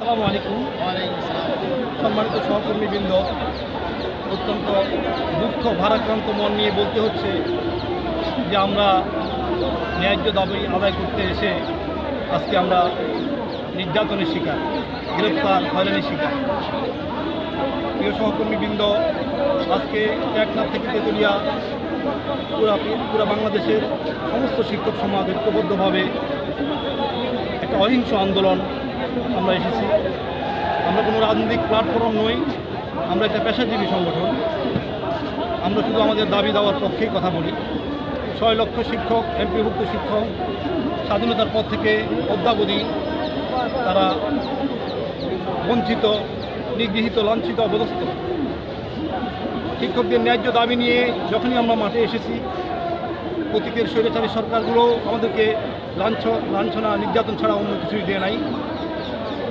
আসসালামু আলাইকুম। সম্মানিত সহকর্মীবৃন্দ, অত্যন্ত দুঃখ ভারাক্রান্ত মন নিয়ে বলতে হচ্ছে যে আমরা ন্যায্য দাবি আদায় করতে এসে আজকে আমরা নির্যাতনের শিকার, গ্রেপ্তার হয়রানির শিকার। প্রিয় সহকর্মীবৃন্দ, আজকে টেকনাফ থেকে তেতুলিয়া পুরা পুরা বাংলাদেশের সমস্ত শিক্ষক সমাজ ঐক্যবদ্ধভাবে একটা অহিংস আন্দোলন আমরা এসেছি। আমরা কোনো রাজনৈতিক প্ল্যাটফর্ম নই, আমরা একটা পেশাজীবী সংগঠন। আমরা শুধু আমাদের দাবি দেওয়ার পক্ষেই কথা বলি। ছয় লক্ষ শিক্ষক, এমপিভুক্ত শিক্ষক, স্বাধীনতার পর থেকে অদ্যাবধি তারা বঞ্চিত, নিগৃহীত, লাঞ্ছিত অবদস্থ শিক্ষকদের ন্যায্য দাবি নিয়ে যখনই আমরা মাঠে এসেছি অতীতের স্বৈরাচারী সরকারগুলো আমাদেরকে লাঞ্ছ, লাঞ্ছনা, নির্যাতন ছাড়া অন্য কিছুই দেয় নাই।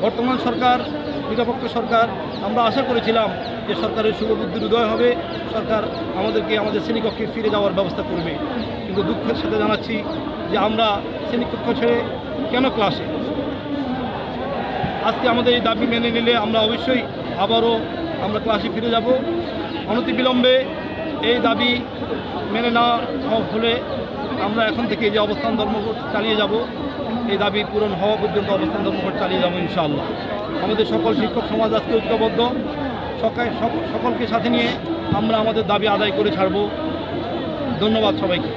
বর্তমান সরকার, নিরপেক্ষ সরকার, আমরা আশা করেছিলাম যে সরকারের শুভবুদ্ধির উদয় হবে। সরকার আমাদেরকে আমাদের শ্রেণীকক্ষে ফিরে যাওয়ার ব্যবস্থা করবে। কিন্তু দুঃখের সাথে জানাচ্ছি যে আমরা শ্রেণীকক্ষ ছেড়ে কেন ক্লাসে আজকে আমাদের এই দাবি মেনে নিলে আমরা অবশ্যই আবারও আমরা ক্লাসে ফিরে যাব। অনতিবিলম্বে এই দাবি মেনে না হলে আমরা এখন থেকে যে অবস্থান ধর্মঘট চালিয়ে যাব এই দাবি পূরণ হওয়া পর্যন্ত অবস্থান ধর্মঘট চালিয়ে যাব ইনশাআল্লাহ। আমাদের সকল শিক্ষক সমাজ আজকে ঐক্যবদ্ধ। সকাল সক- সকলকে সাথে নিয়ে আমরা আমাদের দাবি আদায় করে ছাড়ব। ধন্যবাদ সবাইকে।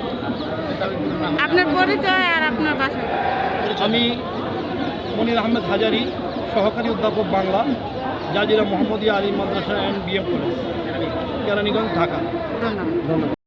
আপনার পরিচয় আর আপনার বাসা। আমি মনির আহমেদ হাজারি সহকারী অধ্যাপক Bangla Jazeera Mohammadia Ali Madrasa and BM college Keraniganj Dhaka. ধন্যবাদ।